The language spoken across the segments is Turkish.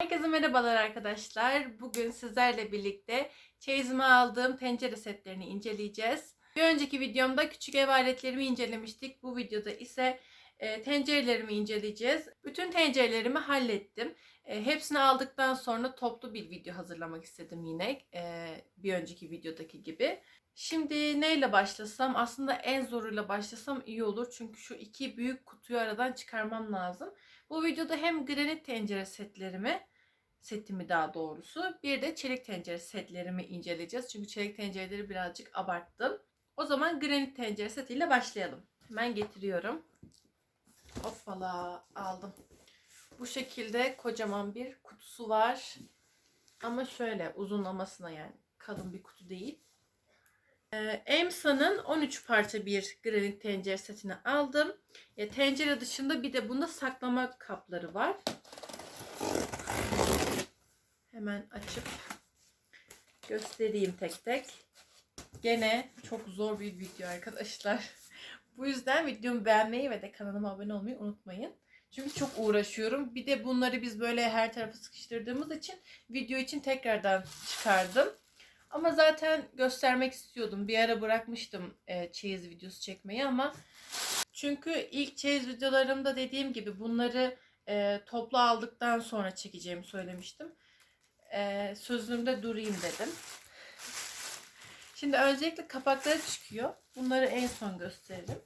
Herkese merhabalar arkadaşlar. Bugün sizlerle birlikte çeyizime aldığım tencere setlerini inceleyeceğiz. Bir önceki videomda küçük ev aletlerimi incelemiştik. Bu videoda ise e, tencerelerimi inceleyeceğiz. Bütün tencerelerimi hallettim. E, hepsini aldıktan sonra toplu bir video hazırlamak istedim yine. e, bir önceki videodaki gibi. Şimdi neyle başlasam? Aslında en zoruyla başlasam iyi olur. Çünkü şu iki büyük kutuyu aradan çıkarmam lazım. Bu videoda hem granit tencere setlerimi, setimi daha doğrusu, bir de çelik tencere setlerimi inceleyeceğiz. Çünkü çelik tencereleri birazcık abarttım. O zaman granit tencere setiyle başlayalım. Hemen getiriyorum. Hoppala aldım. Bu şekilde kocaman bir kutusu var. Ama şöyle uzunlamasına yani kalın bir kutu değil. Ee, Emsa'nın 13 parça bir granit tencere setini aldım. Ya, tencere dışında bir de bunda saklama kapları var. Hemen açıp göstereyim tek tek. Gene çok zor bir video arkadaşlar. Bu yüzden videomu beğenmeyi ve de kanalıma abone olmayı unutmayın. Çünkü çok uğraşıyorum. Bir de bunları biz böyle her tarafa sıkıştırdığımız için video için tekrardan çıkardım. Ama zaten göstermek istiyordum. Bir ara bırakmıştım e, çeyiz videosu çekmeyi ama çünkü ilk çeyiz videolarımda dediğim gibi bunları e, toplu aldıktan sonra çekeceğimi söylemiştim. E, sözümde durayım dedim. Şimdi öncelikle kapakları çıkıyor. Bunları en son gösteririm.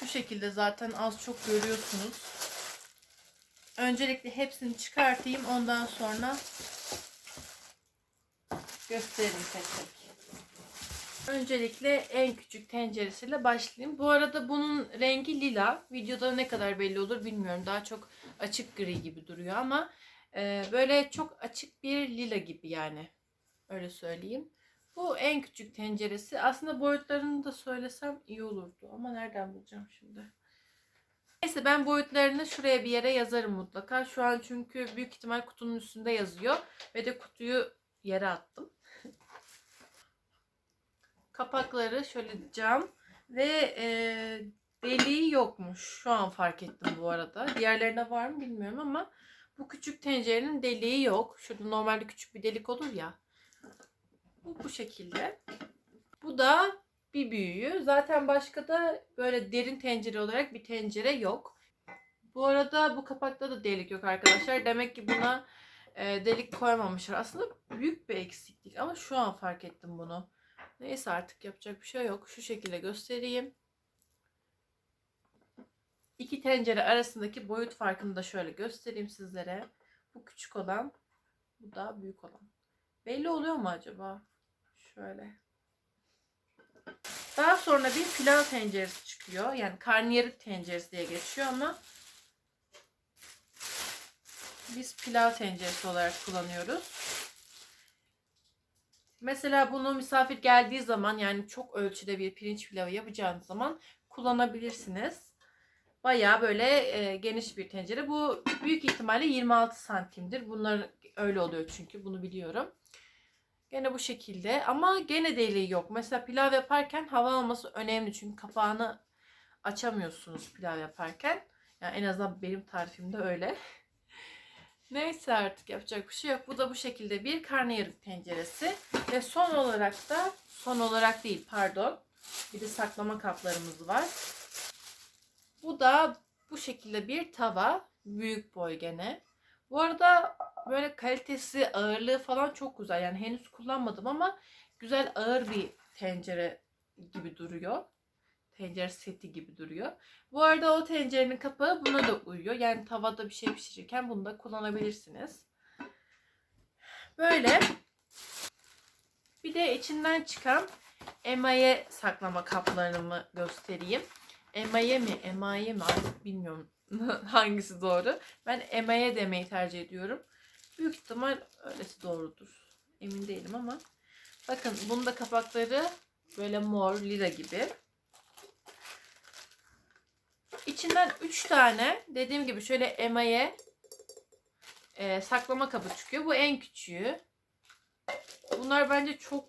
Şu şekilde zaten az çok görüyorsunuz. Öncelikle hepsini çıkartayım. Ondan sonra gösteririm tek tek. Öncelikle en küçük tenceresiyle başlayayım. Bu arada bunun rengi lila. Videoda ne kadar belli olur bilmiyorum. Daha çok açık gri gibi duruyor ama e, böyle çok açık bir lila gibi yani. Öyle söyleyeyim. Bu en küçük tenceresi. Aslında boyutlarını da söylesem iyi olurdu. Ama nereden bulacağım şimdi? Neyse ben boyutlarını şuraya bir yere yazarım mutlaka. Şu an çünkü büyük ihtimal kutunun üstünde yazıyor. Ve de kutuyu yere attım. Kapakları şöyle cam ve e, deliği yokmuş. Şu an fark ettim bu arada. Diğerlerinde var mı bilmiyorum ama bu küçük tencerenin deliği yok. Şurada normalde küçük bir delik olur ya. Bu bu şekilde. Bu da bir büyüğü. Zaten başka da böyle derin tencere olarak bir tencere yok. Bu arada bu kapakta da delik yok arkadaşlar. Demek ki buna e, delik koymamışlar. Aslında büyük bir eksiklik ama şu an fark ettim bunu. Neyse artık yapacak bir şey yok. Şu şekilde göstereyim. İki tencere arasındaki boyut farkını da şöyle göstereyim sizlere. Bu küçük olan, bu da büyük olan. Belli oluyor mu acaba? Şöyle. Daha sonra bir pilav tenceresi çıkıyor. Yani karnıyarık tenceresi diye geçiyor ama biz pilav tenceresi olarak kullanıyoruz. Mesela bunu misafir geldiği zaman yani çok ölçüde bir pirinç pilavı yapacağınız zaman kullanabilirsiniz. Baya böyle e, geniş bir tencere. Bu büyük ihtimalle 26 santimdir. Bunlar öyle oluyor çünkü bunu biliyorum. Gene bu şekilde ama gene deliği yok. Mesela pilav yaparken hava alması önemli çünkü kapağını açamıyorsunuz pilav yaparken. Yani en azından benim tarifimde öyle. Neyse artık yapacak bir şey yok. Bu da bu şekilde bir karnıyarık tenceresi. Ve son olarak da son olarak değil pardon. Bir de saklama kaplarımız var. Bu da bu şekilde bir tava. Büyük boy gene. Bu arada böyle kalitesi, ağırlığı falan çok güzel. Yani henüz kullanmadım ama güzel ağır bir tencere gibi duruyor. Tencere seti gibi duruyor. Bu arada o tencerenin kapağı buna da uyuyor. Yani tavada bir şey pişirirken bunu da kullanabilirsiniz. Böyle. Bir de içinden çıkan emaye saklama kaplarımı göstereyim. Emaye mi, emaye mi artık bilmiyorum hangisi doğru. Ben emaye demeyi tercih ediyorum. Büyük ihtimal öylesi doğrudur. Emin değilim ama. Bakın bunun da kapakları böyle mor, lila gibi. İçinden 3 tane dediğim gibi şöyle emaye e, saklama kabı çıkıyor. Bu en küçüğü. Bunlar bence çok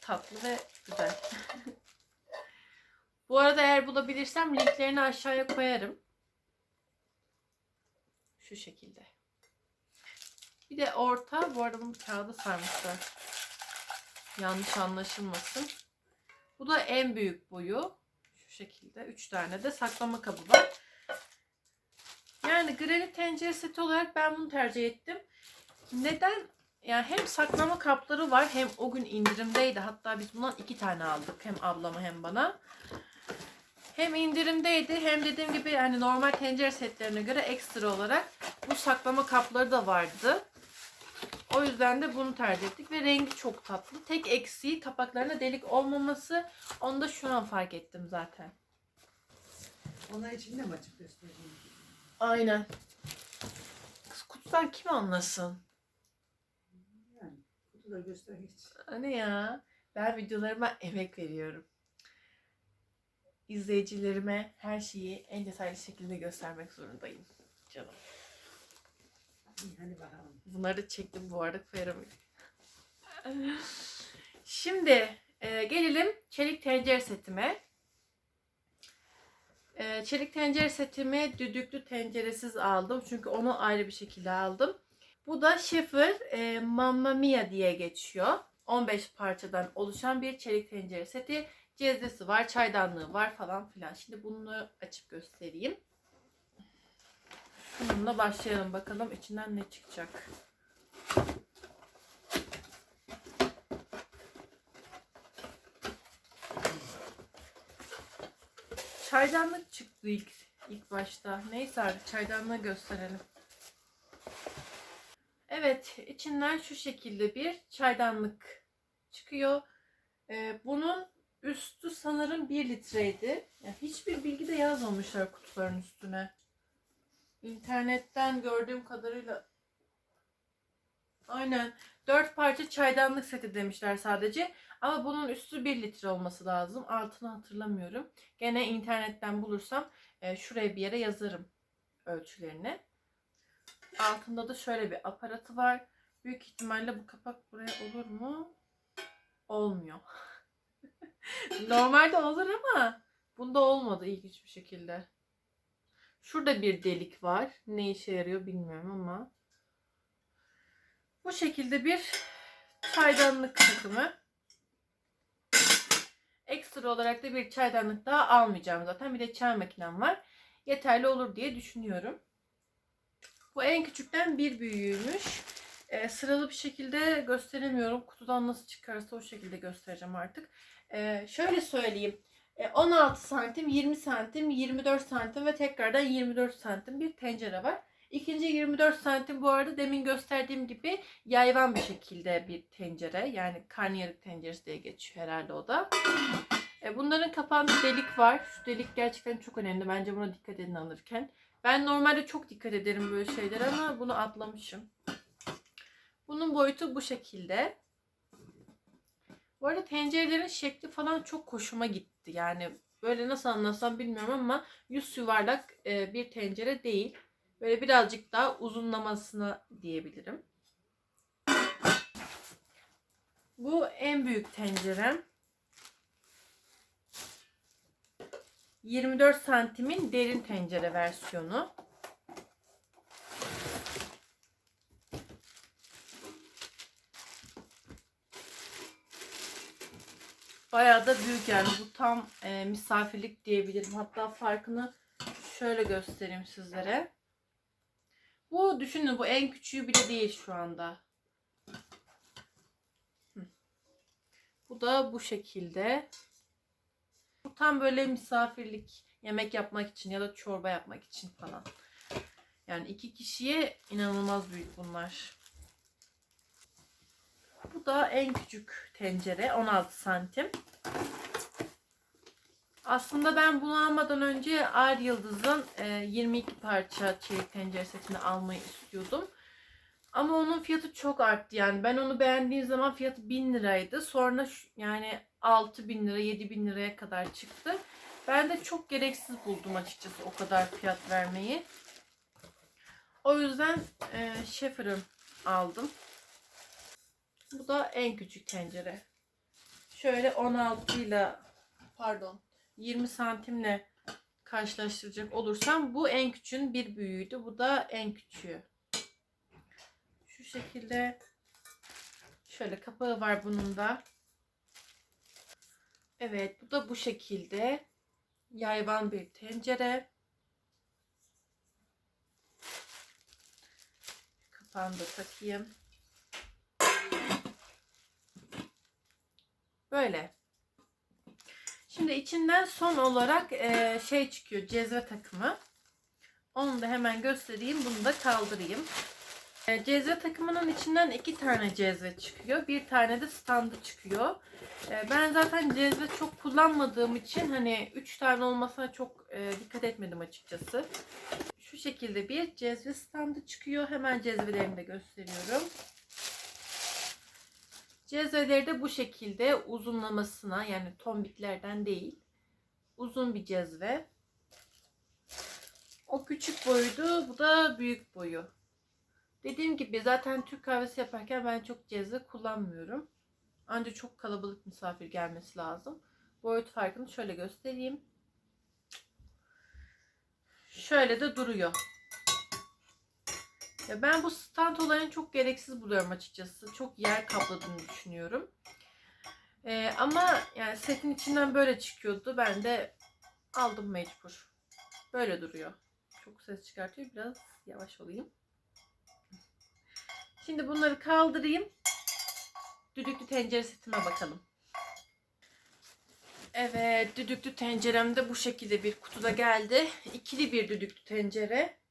tatlı ve güzel. Bu arada eğer bulabilirsem linklerini aşağıya koyarım. Şu şekilde. Bir de orta. Bu arada bunu kağıda sarmışlar. Yanlış anlaşılmasın. Bu da en büyük boyu. Şu şekilde. Üç tane de saklama kabı var. Yani granit tencere seti olarak ben bunu tercih ettim. Neden? Yani hem saklama kapları var hem o gün indirimdeydi. Hatta biz bundan iki tane aldık. Hem ablama hem bana. Hem indirimdeydi hem dediğim gibi yani normal tencere setlerine göre ekstra olarak bu saklama kapları da vardı. O yüzden de bunu tercih ettik ve rengi çok tatlı. Tek eksiği kapaklarına delik olmaması. Onu da şu an fark ettim zaten. Ona içinde mi açıp göstereyim? Aynen. Kız kutudan kim anlasın? Yani kutuda göster hiç. Hani ya ben videolarıma emek veriyorum. İzleyicilerime her şeyi en detaylı şekilde göstermek zorundayım. Canım. İyi hadi bakalım. Bunları çektim bu arada koyarım. Şimdi e, gelelim çelik tencere setime. E, çelik tencere setimi düdüklü tenceresiz aldım. Çünkü onu ayrı bir şekilde aldım. Bu da Schaefer e, Mamma Mia diye geçiyor. 15 parçadan oluşan bir çelik tencere seti. Cezvesi var, çaydanlığı var falan filan. Şimdi bunu açıp göstereyim. Bununla başlayalım bakalım içinden ne çıkacak. Çaydanlık çıktı ilk ilk başta. Neyse artık çaydanlığı gösterelim. Evet, içinden şu şekilde bir çaydanlık çıkıyor. Ee, bunun üstü sanırım 1 litreydi. Yani hiçbir bilgi de yazmamışlar kutuların üstüne. İnternetten gördüğüm kadarıyla Aynen. 4 parça çaydanlık seti demişler sadece. Ama bunun üstü 1 litre olması lazım. Altını hatırlamıyorum. Gene internetten bulursam e, şuraya bir yere yazarım ölçülerini. Altında da şöyle bir aparatı var. Büyük ihtimalle bu kapak buraya olur mu? Olmuyor. Normalde olur ama bunda olmadı ilginç bir şekilde. Şurada bir delik var. Ne işe yarıyor bilmiyorum ama. Bu şekilde bir çaydanlık takımı. Ekstra olarak da bir çaydanlık daha almayacağım zaten. Bir de çay makinem var. Yeterli olur diye düşünüyorum. Bu en küçükten bir büyüğüymüş. Ee, sıralı bir şekilde gösteremiyorum. Kutudan nasıl çıkarsa o şekilde göstereceğim artık. Ee, şöyle söyleyeyim. Ee, 16 santim, 20 santim, 24 santim ve tekrardan 24 santim bir tencere var. İkinci 24 santim bu arada demin gösterdiğim gibi yayvan bir şekilde bir tencere. Yani karnıyarık tenceresi diye geçiyor herhalde o da. E, Bunların kapağında delik var. Şu delik gerçekten çok önemli. Bence buna dikkat edin alırken. Ben normalde çok dikkat ederim böyle şeylere ama bunu atlamışım. Bunun boyutu bu şekilde. Bu arada tencerelerin şekli falan çok hoşuma gitti. Yani böyle nasıl anlasam bilmiyorum ama yüz yuvarlak e, bir tencere değil. Böyle birazcık daha uzunlamasına diyebilirim. Bu en büyük tencerem. 24 santimin derin tencere versiyonu. Bayağı da büyük yani bu tam e, misafirlik diyebilirim. Hatta farkını şöyle göstereyim sizlere. Bu düşünün bu en küçüğü bile değil şu anda. Bu da bu şekilde. Bu tam böyle misafirlik yemek yapmak için ya da çorba yapmak için falan. Yani iki kişiye inanılmaz büyük bunlar. Bu da en küçük tencere 16 santim. Aslında ben bunu almadan önce Ar Yıldız'ın e, 22 parça çelik tencere setini almayı istiyordum. Ama onun fiyatı çok arttı yani. Ben onu beğendiğim zaman fiyatı 1000 liraydı. Sonra yani 6000 lira 7000 liraya kadar çıktı. Ben de çok gereksiz buldum açıkçası o kadar fiyat vermeyi. O yüzden e, Schaefer'ı aldım. Bu da en küçük tencere. Şöyle 16 ile pardon 20 santimle karşılaştıracak olursam bu en küçüğün bir büyüğüydü. Bu da en küçüğü. Şu şekilde şöyle kapağı var bunun da. Evet bu da bu şekilde yayvan bir tencere. Kapağını da takayım. Böyle. Şimdi içinden son olarak eee, şey çıkıyor cezve takımı. Onu da hemen göstereyim. Bunu da kaldırayım. E, Cezve takımının içinden iki tane cezve çıkıyor. Bir tane de standı çıkıyor. E, Ben zaten cezve çok kullanmadığım için hani üç tane olmasına çok e, dikkat etmedim açıkçası. Şu şekilde bir cezve standı çıkıyor. Hemen cezvelerini de gösteriyorum. Cezveleri de bu şekilde uzunlamasına yani tombiklerden değil. Uzun bir cezve. O küçük boyuydu. Bu da büyük boyu. Dediğim gibi zaten Türk kahvesi yaparken ben çok cezve kullanmıyorum. Ancak çok kalabalık misafir gelmesi lazım. Boyut farkını şöyle göstereyim. Şöyle de duruyor. Ben bu stand olayını çok gereksiz buluyorum açıkçası. Çok yer kapladığını düşünüyorum. Ee, ama yani setin içinden böyle çıkıyordu. Ben de aldım mecbur. Böyle duruyor. Çok ses çıkartıyor. Biraz yavaş olayım. Şimdi bunları kaldırayım. Düdüklü tencere setime bakalım. Evet, düdüklü tencerem de bu şekilde bir kutuda geldi. İkili bir düdüklü tencere.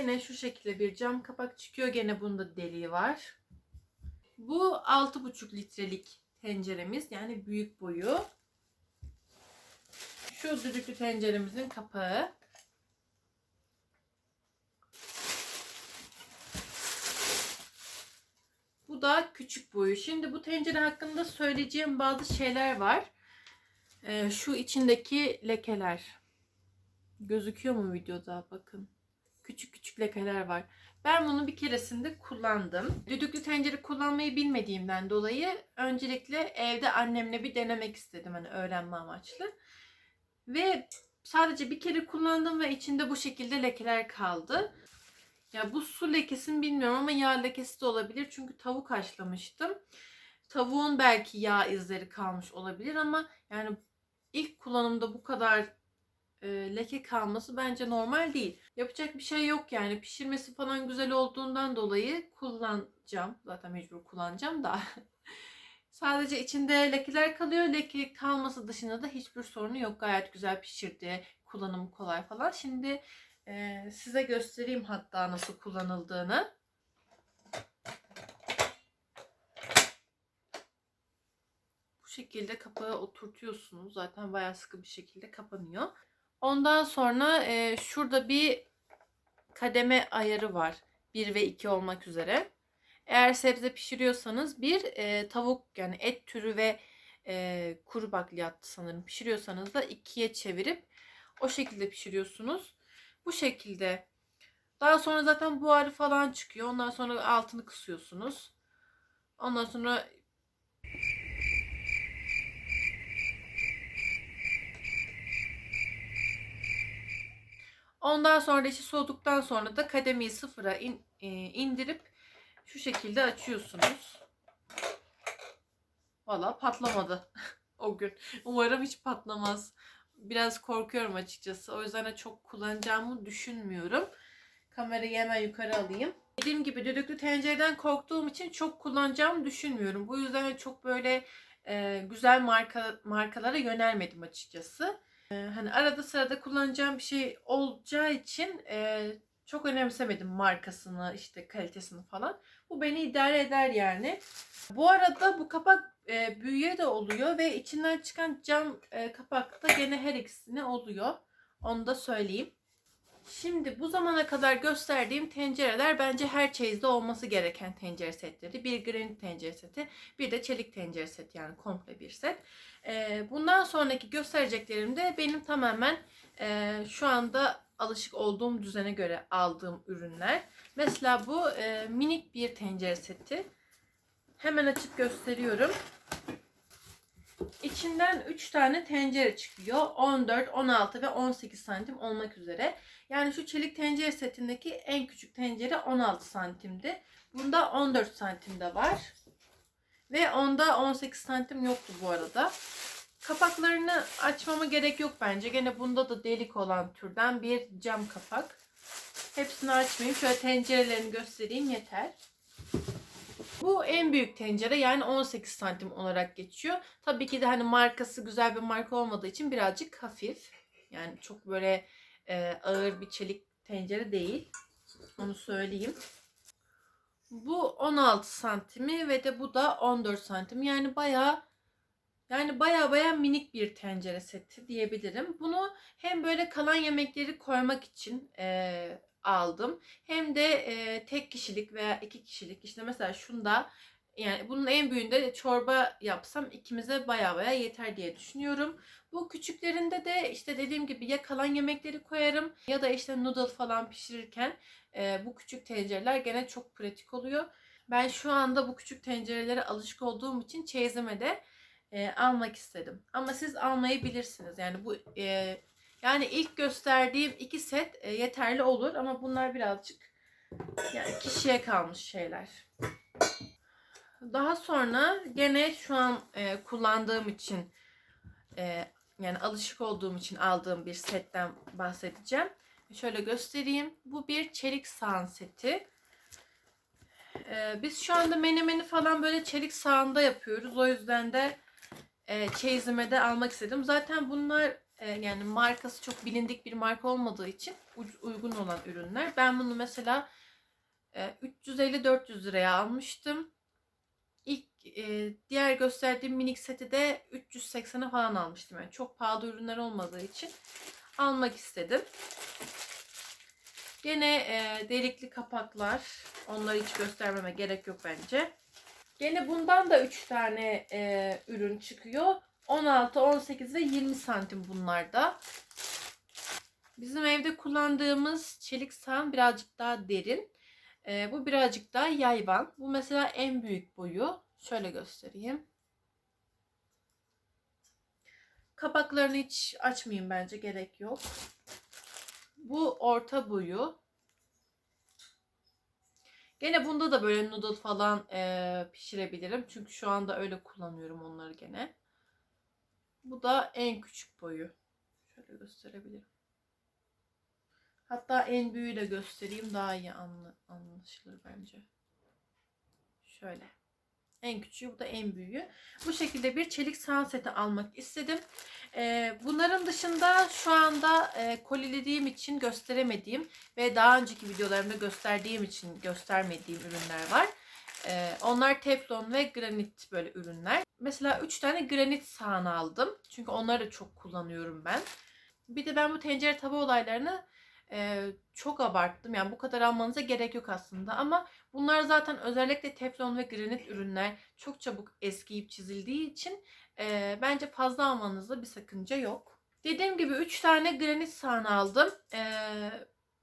Gene şu şekilde bir cam kapak çıkıyor. Gene bunda deliği var. Bu 6,5 litrelik tenceremiz. Yani büyük boyu. Şu düdüklü tenceremizin kapağı. Bu da küçük boyu. Şimdi bu tencere hakkında söyleyeceğim bazı şeyler var. Ee, şu içindeki lekeler. Gözüküyor mu videoda? Bakın. Küçük küçük lekeler var. Ben bunu bir keresinde kullandım. Düdüklü tencere kullanmayı bilmediğimden dolayı öncelikle evde annemle bir denemek istedim hani öğrenme amaçlı. Ve sadece bir kere kullandım ve içinde bu şekilde lekeler kaldı. Ya bu su lekesi mi bilmiyorum ama yağ lekesi de olabilir. Çünkü tavuk haşlamıştım. Tavuğun belki yağ izleri kalmış olabilir ama yani ilk kullanımda bu kadar e, leke kalması bence normal değil. Yapacak bir şey yok yani. Pişirmesi falan güzel olduğundan dolayı kullanacağım. Zaten mecbur kullanacağım da. Sadece içinde lekeler kalıyor. Leke kalması dışında da hiçbir sorunu yok. Gayet güzel pişirdi. Kullanımı kolay falan. Şimdi e, size göstereyim hatta nasıl kullanıldığını. Bu şekilde kapağı oturtuyorsunuz. Zaten bayağı sıkı bir şekilde kapanıyor. Ondan sonra e, şurada bir kademe ayarı var. 1 ve 2 olmak üzere. Eğer sebze pişiriyorsanız bir e, tavuk yani et türü ve e, kuru bakliyat sanırım pişiriyorsanız da ikiye çevirip o şekilde pişiriyorsunuz. Bu şekilde. Daha sonra zaten buharı falan çıkıyor. Ondan sonra altını kısıyorsunuz. Ondan sonra Ondan sonra işi soğuduktan sonra da kademeyi sıfıra in- e, indirip şu şekilde açıyorsunuz. Valla patlamadı o gün. Umarım hiç patlamaz. Biraz korkuyorum açıkçası. O yüzden de çok kullanacağımı düşünmüyorum. Kamerayı hemen yukarı alayım. Dediğim gibi düdüklü tencereden korktuğum için çok kullanacağımı düşünmüyorum. Bu yüzden de çok böyle e, güzel marka markalara yönelmedim açıkçası. E, hani arada sırada kullanacağım bir şey olacağı için e, çok önemsemedim markasını, işte kalitesini falan. Bu beni idare eder yani. Bu arada bu kapak e, büyüye de oluyor ve içinden çıkan cam e, kapak da gene her ikisine oluyor. Onu da söyleyeyim. Şimdi bu zamana kadar gösterdiğim tencereler bence her çeyizde olması gereken tencere setleri. Bir granit tencere seti, bir de çelik tencere seti yani komple bir set. E, bundan sonraki göstereceklerim de benim tamamen e, şu anda alışık olduğum düzene göre aldığım ürünler. Mesela bu e, minik bir tencere seti. Hemen açıp gösteriyorum. İçinden 3 tane tencere çıkıyor. 14, 16 ve 18 santim olmak üzere. Yani şu çelik tencere setindeki en küçük tencere 16 santimdi. Bunda 14 santimde var. Ve onda 18 santim yoktu bu arada. Kapaklarını açmama gerek yok bence. Gene bunda da delik olan türden bir cam kapak. Hepsini açmayayım. Şöyle tencerelerini göstereyim yeter. Bu en büyük tencere yani 18 santim olarak geçiyor. Tabii ki de hani markası güzel bir marka olmadığı için birazcık hafif. Yani çok böyle e, ağır bir çelik tencere değil. Onu söyleyeyim. Bu 16 santimi ve de bu da 14 santim. Yani bayağı yani baya baya minik bir tencere seti diyebilirim. Bunu hem böyle kalan yemekleri koymak için e, aldım. Hem de e, tek kişilik veya iki kişilik işte mesela şunda yani bunun en büyüğünde çorba yapsam ikimize baya baya yeter diye düşünüyorum. Bu küçüklerinde de işte dediğim gibi ya kalan yemekleri koyarım ya da işte noodle falan pişirirken e, bu küçük tencereler gene çok pratik oluyor. Ben şu anda bu küçük tencerelere alışık olduğum için çeyizime de e, almak istedim. Ama siz almayı bilirsiniz. Yani bu e, yani ilk gösterdiğim iki set e, yeterli olur ama bunlar birazcık yani kişiye kalmış şeyler. Daha sonra gene şu an e, kullandığım için e, yani alışık olduğum için aldığım bir setten bahsedeceğim. Şöyle göstereyim. Bu bir çelik sahan seti. Biz şu anda menemeni falan böyle çelik sahanda yapıyoruz. O yüzden de e, çeyizime de almak istedim. Zaten bunlar yani markası çok bilindik bir marka olmadığı için uygun olan ürünler. Ben bunu mesela e, 350-400 liraya almıştım. İlk e, diğer gösterdiğim minik seti de 380'e falan almıştım. Yani çok pahalı ürünler olmadığı için almak istedim. Gene e, delikli kapaklar. Onları hiç göstermeme gerek yok bence. Gene bundan da 3 tane e, ürün çıkıyor. 16, 18 ve 20 santim bunlarda. Bizim evde kullandığımız çelik sahan birazcık daha derin. E, bu birazcık daha yayvan. Bu mesela en büyük boyu. Şöyle göstereyim. Kapaklarını hiç açmayayım bence gerek yok. Bu orta boyu. Gene bunda da böyle noodle falan e, pişirebilirim. Çünkü şu anda öyle kullanıyorum onları gene. Bu da en küçük boyu. Şöyle gösterebilirim. Hatta en büyüğü de göstereyim daha iyi anla, anlaşılır bence. Şöyle. En küçüğü bu da en büyüğü. Bu şekilde bir çelik sahan seti almak istedim. Ee, bunların dışında şu anda e, kolilediğim için gösteremediğim ve daha önceki videolarımda gösterdiğim için göstermediğim ürünler var. Ee, onlar teflon ve granit böyle ürünler. Mesela 3 tane granit sahan aldım. Çünkü onları da çok kullanıyorum ben. Bir de ben bu tencere tava olaylarını e, çok abarttım. Yani bu kadar almanıza gerek yok aslında. Ama bunlar zaten özellikle teflon ve granit ürünler çok çabuk eskiyip çizildiği için e, bence fazla almanızda bir sakınca yok. Dediğim gibi 3 tane granit sahan aldım. E,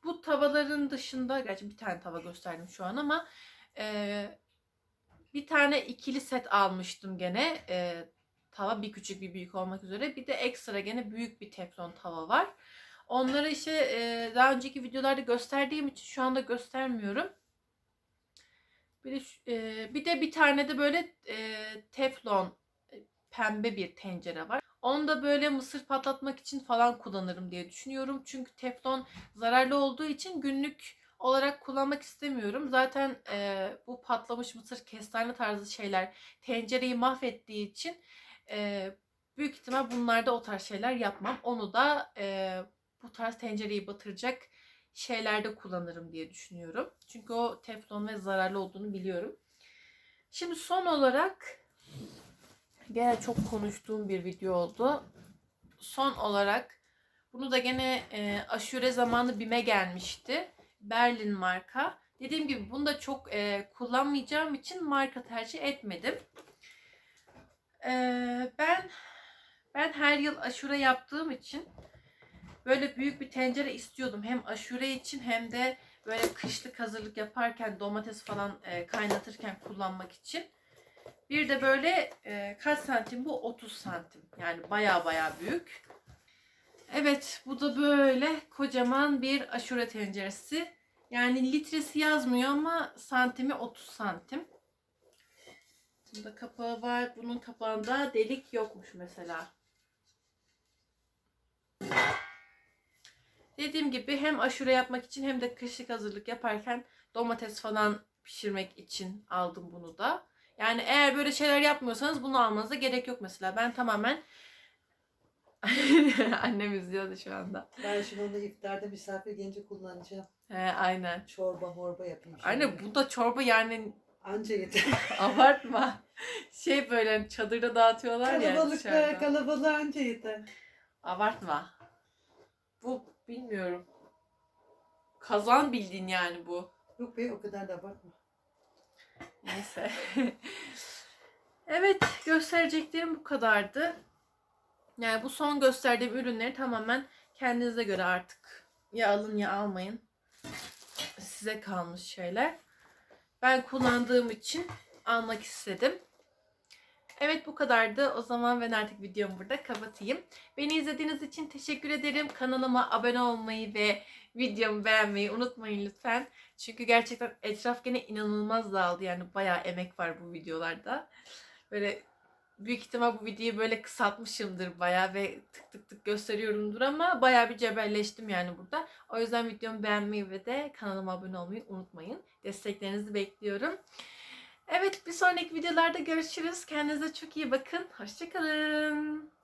bu tavaların dışında, gerçi bir tane tava gösterdim şu an ama e, bir tane ikili set almıştım gene. E, tava bir küçük bir büyük olmak üzere. Bir de ekstra gene büyük bir teflon tava var. Onları işte e, daha önceki videolarda gösterdiğim için şu anda göstermiyorum. Bir de, e, bir de bir tane de böyle e, teflon e, pembe bir tencere var. Onu da böyle mısır patlatmak için falan kullanırım diye düşünüyorum. Çünkü teflon zararlı olduğu için günlük olarak kullanmak istemiyorum. Zaten e, bu patlamış mısır kestane tarzı şeyler tencereyi mahvettiği için e, büyük ihtimal bunlarda o tarz şeyler yapmam. Onu da e, bu tarz tencereyi batıracak şeylerde kullanırım diye düşünüyorum. Çünkü o teflon ve zararlı olduğunu biliyorum. Şimdi son olarak gene çok konuştuğum bir video oldu. Son olarak bunu da gene e, aşure zamanı BİM'e gelmişti. Berlin marka. Dediğim gibi bunu da çok e, kullanmayacağım için marka tercih etmedim. E, ben ben her yıl aşure yaptığım için böyle büyük bir tencere istiyordum. Hem aşure için hem de böyle kışlık hazırlık yaparken domates falan e, kaynatırken kullanmak için. Bir de böyle e, kaç santim bu? 30 santim. Yani baya baya büyük. Evet bu da böyle kocaman bir aşure tenceresi. Yani litresi yazmıyor ama santimi 30 santim. Bunda kapağı var. Bunun kapağında delik yokmuş mesela. Dediğim gibi hem aşure yapmak için hem de kışlık hazırlık yaparken domates falan pişirmek için aldım bunu da. Yani eğer böyle şeyler yapmıyorsanız bunu almanıza gerek yok mesela. Ben tamamen Annem izliyordu şu anda. Ben şimdi onu iftarda misafir gelince kullanacağım. He, aynen. Çorba morba yapayım şimdi. Anne bu da çorba yani Anca yeter. abartma. Şey böyle hani çadırda dağıtıyorlar ya Kalabalık dışarıda. kalabalığa anca yeter. Abartma. Bu bilmiyorum. Kazan bildin yani bu. Yok be o kadar da abartma. Neyse. evet göstereceklerim bu kadardı. Yani bu son gösterdiğim ürünleri tamamen kendinize göre artık ya alın ya almayın. Size kalmış şeyler. Ben kullandığım için almak istedim. Evet bu kadardı. O zaman ben artık videomu burada kapatayım. Beni izlediğiniz için teşekkür ederim. Kanalıma abone olmayı ve videomu beğenmeyi unutmayın lütfen. Çünkü gerçekten etraf gene inanılmaz dağıldı. Yani bayağı emek var bu videolarda. Böyle büyük ihtimal bu videoyu böyle kısaltmışımdır bayağı ve tık tık tık gösteriyorumdur ama bayağı bir cebelleştim yani burada. O yüzden videomu beğenmeyi ve de kanalıma abone olmayı unutmayın. Desteklerinizi bekliyorum. Evet bir sonraki videolarda görüşürüz. Kendinize çok iyi bakın. Hoşçakalın.